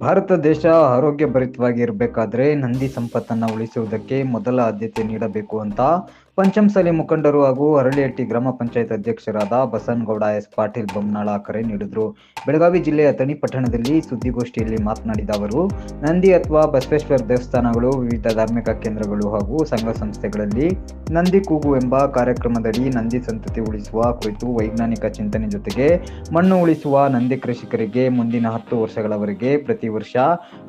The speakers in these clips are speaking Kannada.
ಭಾರತ ದೇಶ ಆರೋಗ್ಯ ಭರಿತವಾಗಿ ಇರಬೇಕಾದ್ರೆ ನಂದಿ ಸಂಪತ್ತನ್ನ ಉಳಿಸುವುದಕ್ಕೆ ಮೊದಲ ಆದ್ಯತೆ ನೀಡಬೇಕು ಅಂತ ಪಂಚಮಸಾಲಿ ಮುಖಂಡರು ಹಾಗೂ ಅರಳಿಹಟ್ಟಿ ಗ್ರಾಮ ಪಂಚಾಯತ್ ಅಧ್ಯಕ್ಷರಾದ ಬಸನಗೌಡ ಎಸ್ ಪಾಟೀಲ್ ಬೊಮ್ಮನಾಳ ಕರೆ ನೀಡಿದ್ರು. ಬೆಳಗಾವಿ ಜಿಲ್ಲೆಯ ತಣಿ ಪಟ್ಟಣದಲ್ಲಿ ಸುದ್ದಿಗೋಷ್ಠಿಯಲ್ಲಿ ಮಾತನಾಡಿದ ಅವರು, ನಂದಿ ಅಥವಾ ಬಸವೇಶ್ವರ ದೇವಸ್ಥಾನಗಳು ವಿವಿಧ ಧಾರ್ಮಿಕ ಕೇಂದ್ರಗಳು ಹಾಗೂ ಸಂಘ ಸಂಸ್ಥೆಗಳಲ್ಲಿ ನಂದಿ ಕೂಗು ಎಂಬ ಕಾರ್ಯಕ್ರಮದಡಿ ನಂದಿ ಸಂತತಿ ಉಳಿಸುವ ಕುರಿತು ವೈಜ್ಞಾನಿಕ ಚಿಂತನೆ ಜೊತೆಗೆ ಮಣ್ಣು ಉಳಿಸುವ ನಂದಿ ಕೃಷಿಕರಿಗೆ ಮುಂದಿನ ಹತ್ತು ವರ್ಷಗಳವರೆಗೆ ಪ್ರತಿ ವರ್ಷ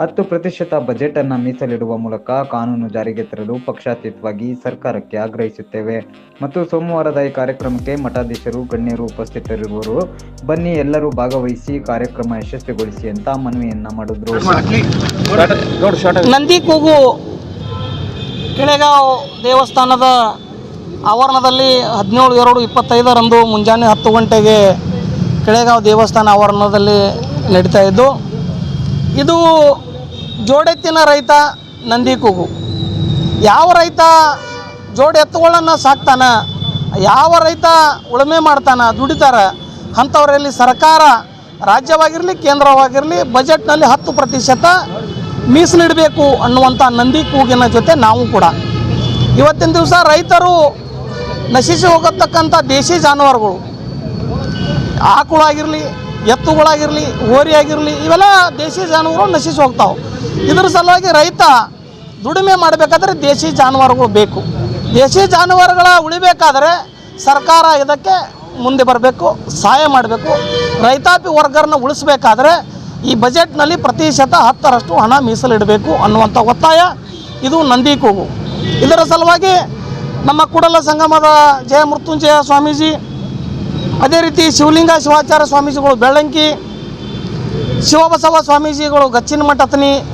ಹತ್ತು ಪ್ರತಿಶತ ಬಜೆಟ್ ಅನ್ನು ಮೀಸಲಿಡುವ ಮೂಲಕ ಕಾನೂನು ಜಾರಿಗೆ ತರಲು ಪಕ್ಷಾತೀತವಾಗಿ ಸರ್ಕಾರಕ್ಕೆ ಆಗ್ರಹಿಸುತ್ತೇವೆ ಮತ್ತು ಸೋಮವಾರದ ಈ ಕಾರ್ಯಕ್ರಮಕ್ಕೆ ಮಠಾಧೀಶರು ಗಣ್ಯರು ಉಪಸ್ಥಿತರಿರುವರು. ಬನ್ನಿ ಎಲ್ಲರೂ ಭಾಗವಹಿಸಿ ಕಾರ್ಯಕ್ರಮ ಯಶಸ್ವಿಗೊಳಿಸಿ ಅಂತ ಮನವಿಯನ್ನ ಮಾಡಿದ್ರು. ನಂದಿ ಕೂಗು ಕೆಳೆಗಾವ್ ದೇವಸ್ಥಾನದ ಆವರಣದಲ್ಲಿ ಹದಿನೇಳು ಎರಡು ಇಪ್ಪತ್ತೈದರಂದು ಮುಂಜಾನೆ ಹತ್ತು ಗಂಟೆಗೆ ಕೆಳೆಗಾವ್ ದೇವಸ್ಥಾನ ಆವರಣದಲ್ಲಿ ನಡೀತಾ ಇದ್ದು ಇದು ಜೋಡೆತ್ತಿನ ರೈತ ನಂದಿ ಕೂಗು. ಯಾವ ರೈತ ಜೋಡಿ ಎತ್ತುಗಳನ್ನು ಸಾಕ್ತಾನ, ಯಾವ ರೈತ ಉಳುಮೆ ಮಾಡ್ತಾನೆ, ದುಡಿತಾರೆ, ಅಂಥವರಲ್ಲಿ ಸರ್ಕಾರ ರಾಜ್ಯವಾಗಿರಲಿ, ಕೇಂದ್ರವಾಗಿರಲಿ, ಬಜೆಟ್ನಲ್ಲಿ ಹತ್ತು ಪ್ರತಿಶತ ಮೀಸಲಿಡಬೇಕು ಅನ್ನುವಂಥ ನಂದಿ ಕೂಗಿನ ಜೊತೆ ನಾವು ಕೂಡ. ಇವತ್ತಿನ ದಿವಸ ರೈತರು ನಶಿಸಿ ಹೋಗತಕ್ಕಂಥ ದೇಶಿ ಜಾನುವಾರುಗಳು. ಆಕುಳಾಗಿರಲಿ ಎತ್ತುಗಳಾಗಿರಲಿ ಹೋರಿ ಆಗಿರಲಿ ಇವೆಲ್ಲ ದೇಶಿ ಜಾನುವಾರು ನಶಿಸಿ ಹೋಗ್ತಾವೆ. ಇದ್ರ ಸಲುವಾಗಿ ರೈತ ದುಡಿಮೆ ಮಾಡಬೇಕಾದ್ರೆ ದೇಶಿ ಜಾನುವಾರುಗಳು ಬೇಕು. ದೇಶಿ ಜಾನುವಾರುಗಳ ಉಳಿಬೇಕಾದರೆ ಸರ್ಕಾರ ಇದಕ್ಕೆ ಮುಂದೆ ಬರಬೇಕು, ಸಹಾಯ ಮಾಡಬೇಕು. ರೈತಾಪಿ ವರ್ಗರನ್ನ ಉಳಿಸ್ಬೇಕಾದ್ರೆ ಈ ಬಜೆಟ್ನಲ್ಲಿ ಪ್ರತಿಶತ ಹತ್ತರಷ್ಟು ಹಣ ಮೀಸಲಿಡಬೇಕು ಅನ್ನುವಂಥ ಒತ್ತಾಯ ಇದು ನಂದಿ ಕೂಗು ಇದರ ಸಲುವಾಗಿ ನಮ್ಮ ಕೂಡಲ ಸಂಗಮದ ಜಯ ಮೃತ್ಯುಂಜಯ ಸ್ವಾಮೀಜಿ, ಅದೇ ರೀತಿ ಶಿವಲಿಂಗ ಶಿವಾಚಾರ್ಯ ಸ್ವಾಮೀಜಿಗಳು ಬೆಳ್ಳಂಕಿ ಶಿವಬಸವ ಸ್ವಾಮೀಜಿಗಳು ಗಚ್ಚಿನ ಮಠ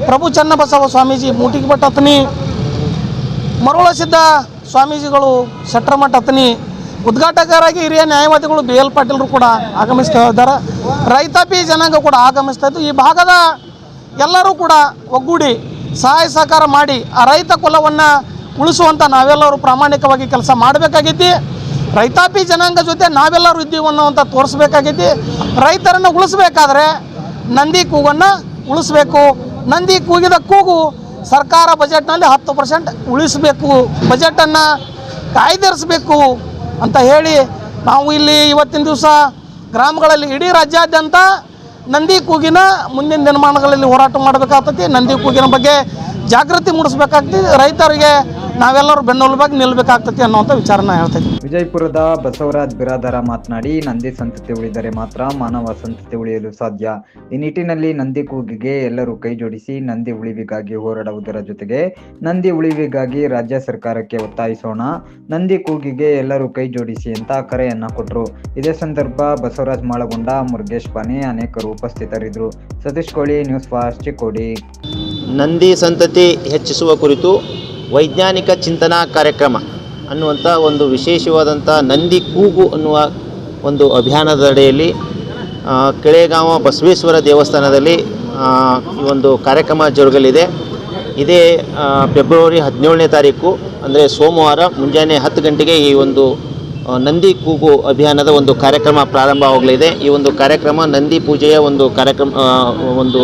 ಪ್ರಭು ಚನ್ನಬಸವ ಸ್ವಾಮೀಜಿ ಮೂಟಿಗೆ ಮಠ ಮರುಳಸಿದ್ದ ಸ್ವಾಮೀಜಿಗಳು ಶಟ್ರಮಠ ಅತನಿ ಉದ್ಘಾಟಕರಾಗಿ ಹಿರಿಯ ನ್ಯಾಯವಾದಿಗಳು ಬಿ ಎಲ್ ಪಾಟೀಲ್ರು ಕೂಡ ಆಗಮಿಸ್ತಾ ಇದ್ದಾರೆ ರೈತಾಪಿ ಜನಾಂಗ ಕೂಡ ಆಗಮಿಸ್ತಾ ಇದ್ದು ಈ ಭಾಗದ ಎಲ್ಲರೂ ಕೂಡ ಒಗ್ಗೂಡಿ ಸಹಾಯ ಸಹಕಾರ ಮಾಡಿ ಆ ರೈತ ಕುಲವನ್ನು ಉಳಿಸುವಂಥ ನಾವೆಲ್ಲರೂ ಪ್ರಾಮಾಣಿಕವಾಗಿ ಕೆಲಸ ಮಾಡಬೇಕಾಗೈತಿ. ರೈತಾಪಿ ಜನಾಂಗ ಜೊತೆ ನಾವೆಲ್ಲರೂ ಇದ್ದೀವಿ ಅನ್ನೋವಂಥ ತೋರಿಸ್ಬೇಕಾಗೈತಿ. ರೈತರನ್ನು ಉಳಿಸ್ಬೇಕಾದ್ರೆ ನಂದಿ ಕೂಗನ್ನು ಉಳಿಸ್ಬೇಕು. ನಂದಿ ಕೂಗಿದ ಕೂಗು ಸರ್ಕಾರ ಬಜೆಟ್ನಲ್ಲಿ ಹತ್ತು ಪರ್ಸೆಂಟ್ ಉಳಿಸಬೇಕು, ಬಜೆಟನ್ನು ಕಾಯ್ದಿರಿಸಬೇಕು ಅಂತ ಹೇಳಿ ನಾವು ಇಲ್ಲಿ ಇವತ್ತಿನ ದಿವಸ ಗ್ರಾಮಗಳಲ್ಲಿ ಇಡೀ ರಾಜ್ಯಾದ್ಯಂತ ನಂದಿ ಕೂಗಿನ ಮುಂದಿನ ದಿನಮಾನಗಳಲ್ಲಿ ಹೋರಾಟ ಮಾಡಬೇಕಾಗ್ತತಿ. ನಂದಿ ಕೂಗಿನ ಬಗ್ಗೆ ಜಾಗೃತಿ ಮೂಡಿಸ್ಬೇಕಾಗ್ತದೆ ರೈತರಿಗೆ ನಾವೆಲ್ಲರೂ ಬೆನ್ನೆಲುಬಾಗಿ ನಿಲ್ಬೇಕಾಗ್ತತಿ ಅನ್ನುವಂಥ ವಿಚಾರನ ಹೇಳ್ತೈತಿ ವಿಜಯಪುರದ ಬಸವರಾಜ್ ಬಿರಾದರ ಮಾತನಾಡಿ ನಂದಿ ಸಂತತಿ ಉಳಿದರೆ ಮಾತ್ರ ಮಾನವ ಸಂತತಿ ಉಳಿಯಲು ಸಾಧ್ಯ. ಈ ನಿಟ್ಟಿನಲ್ಲಿ ನಂದಿ ಕೂಗಿಗೆ ಎಲ್ಲರೂ ಕೈ ಜೋಡಿಸಿ ನಂದಿ ಉಳಿವಿಗಾಗಿ ಹೋರಾಡುವುದರ ಜೊತೆಗೆ ನಂದಿ ಉಳಿವಿಗಾಗಿ ರಾಜ್ಯ ಸರ್ಕಾರಕ್ಕೆ ಒತ್ತಾಯಿಸೋಣ. ನಂದಿ ಕೂಗಿಗೆ ಎಲ್ಲರೂ ಕೈ ಜೋಡಿಸಿ ಅಂತ ಕರೆಯನ್ನ ಕೊಟ್ಟರು ಇದೇ ಸಂದರ್ಭ ಬಸವರಾಜ್ ಮಾಳಗೊಂಡ ಮುರುಗೇಶ್ ಪಾನಿ ಅನೇಕರು ಉಪಸ್ಥಿತರಿದ್ದರು. ಸತೀಶ್ ಕೋಳಿ ನ್ಯೂಸ್ ಫಾಸ್ಟ್ ಚಿಕ್ಕೋಡಿ. ನಂದಿ ಸಂತತಿ ಹೆಚ್ಚಿಸುವ ಕುರಿತು ವೈಜ್ಞಾನಿಕ ಚಿಂತನಾ ಕಾರ್ಯಕ್ರಮ ಅನ್ನುವಂಥ ಒಂದು ವಿಶೇಷವಾದಂಥ ನಂದಿ ಕೂಗು ಅನ್ನುವ ಒಂದು ಅಭಿಯಾನದ ಅಡಿಯಲ್ಲಿ ಕೆಳೆಗಾಂವ ಬಸವೇಶ್ವರ ದೇವಸ್ಥಾನದಲ್ಲಿ ಈ ಒಂದು ಕಾರ್ಯಕ್ರಮ ಜರುಗಲಿದೆ. ಇದೇ ಫೆಬ್ರವರಿ ಹದಿನೇಳನೇ ತಾರೀಕು, ಅಂದರೆ ಸೋಮವಾರ ಮುಂಜಾನೆ ಹತ್ತು ಗಂಟೆಗೆ ಈ ಒಂದು ನಂದಿ ಕೂಗು ಅಭಿಯಾನದ ಒಂದು ಕಾರ್ಯಕ್ರಮ ಪ್ರಾರಂಭವಾಗಲಿದೆ ಈ ಒಂದು ಕಾರ್ಯಕ್ರಮ ನಂದಿ ಪೂಜೆಯ ಒಂದು ಕಾರ್ಯಕ್ರಮ ಒಂದು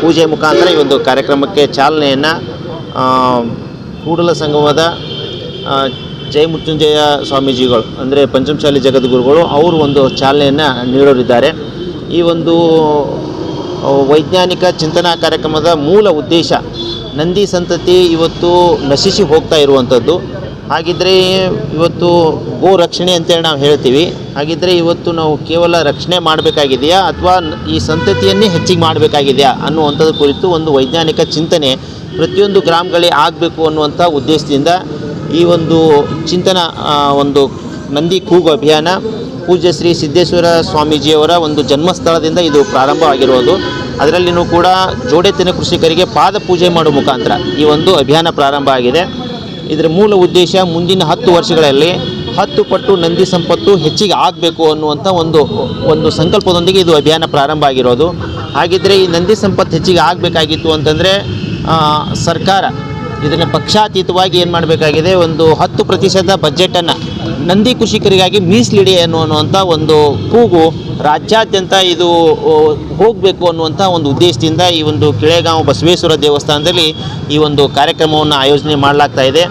ಪೂಜೆ ಮುಖಾಂತರ ಈ ಒಂದು ಕಾರ್ಯಕ್ರಮಕ್ಕೆ ಚಾಲನೆಯನ್ನು ಕೂಡಲ ಸಂಗಮದ ಜಯಮೃತ್ಯುಂಜಯ ಸ್ವಾಮೀಜಿಗಳು, ಅಂದರೆ ಪಂಚಮಶಾಲಿ ಜಗದ್ಗುರುಗಳು, ಅವರು ಒಂದು ಚಾಲನೆಯನ್ನು ನೀಡೋರಿದ್ದಾರೆ. ಈ ಒಂದು ವೈಜ್ಞಾನಿಕ ಚಿಂತನಾ ಕಾರ್ಯಕ್ರಮದ ಮೂಲ ಉದ್ದೇಶ ನಂದಿ ಸಂತತಿ ಇವತ್ತು ನಶಿಸಿ ಹೋಗ್ತಾ ಇರುವಂಥದ್ದು ಹಾಗಿದ್ದರೆ ಇವತ್ತು ಗೋ ರಕ್ಷಣೆ ಅಂತೇಳಿ ನಾವು ಹೇಳ್ತೀವಿ. ಹಾಗಿದ್ದರೆ ಇವತ್ತು ನಾವು ಕೇವಲ ರಕ್ಷಣೆ ಮಾಡಬೇಕಾಗಿದೆಯಾ, ಅಥವಾ ಈ ಸಂತತಿಯನ್ನೇ ಹೆಚ್ಚಿಗೆ ಮಾಡಬೇಕಾಗಿದೆಯಾ ಅನ್ನುವಂಥದ್ದು ಕುರಿತು ಒಂದು ವೈಜ್ಞಾನಿಕ ಚಿಂತನೆ ಪ್ರತಿಯೊಂದು ಗ್ರಾಮಗಳಿಗೆ ಆಗಬೇಕು ಅನ್ನುವಂಥ ಉದ್ದೇಶದಿಂದ ಈ ಒಂದು ಚಿಂತನ ಒಂದು ನಂದಿ ಕೂಗು ಅಭಿಯಾನ ಪೂಜ್ಯ ಶ್ರೀ ಸಿದ್ದೇಶ್ವರ ಸ್ವಾಮೀಜಿಯವರ ಒಂದು ಜನ್ಮಸ್ಥಳದಿಂದ ಇದು ಪ್ರಾರಂಭ ಆಗಿರೋದು ಅದರಲ್ಲಿನೂ ಕೂಡ ಜೋಡೆತ್ತಿನ ಕೃಷಿಕರಿಗೆ ಪಾದ ಪೂಜೆ ಮಾಡುವ ಮುಖಾಂತರ ಈ ಒಂದು ಅಭಿಯಾನ ಪ್ರಾರಂಭ ಆಗಿದೆ. ಇದರ ಮೂಲ ಉದ್ದೇಶ ಮುಂದಿನ ಹತ್ತು ವರ್ಷಗಳಲ್ಲಿ ಹತ್ತು ಪಟ್ಟು ನಂದಿ ಸಂಪತ್ತು ಹೆಚ್ಚಿಗೆ ಆಗಬೇಕು ಅನ್ನುವಂಥ ಒಂದು ಒಂದು ಸಂಕಲ್ಪದೊಂದಿಗೆ ಇದು ಅಭಿಯಾನ ಪ್ರಾರಂಭ ಆಗಿರೋದು. ಹಾಗಿದ್ದರೆ ಈ ನಂದಿ ಸಂಪತ್ತು ಹೆಚ್ಚಿಗೆ ಆಗಬೇಕಾಗಿತ್ತು ಅಂತಂದರೆ ಸರ್ಕಾರ ಇದನ್ನು ಪಕ್ಷಾತೀತವಾಗಿ ಏನು ಮಾಡಬೇಕಾಗಿದೆ? ಒಂದು ಹತ್ತು ಪ್ರತಿಶತ ಬಜೆಟನ್ನು ನಂದಿ ಕೃಷಿಕರಿಗಾಗಿ ಮೀಸಲಿಡಿ ಅನ್ನುವಂಥ ಒಂದು ಕೂಗು ರಾಜ್ಯಾದ್ಯಂತ ಇದು ಹೋಗಬೇಕು ಅನ್ನುವಂಥ ಒಂದು ಉದ್ದೇಶದಿಂದ ಈ ಒಂದು ಕಿಳೆಗಾಂವ ಬಸವೇಶ್ವರ ದೇವಸ್ಥಾನದಲ್ಲಿ ಈ ಒಂದು ಕಾರ್ಯಕ್ರಮವನ್ನು ಆಯೋಜನೆ ಮಾಡಲಾಗ್ತಾ ಇದೆ.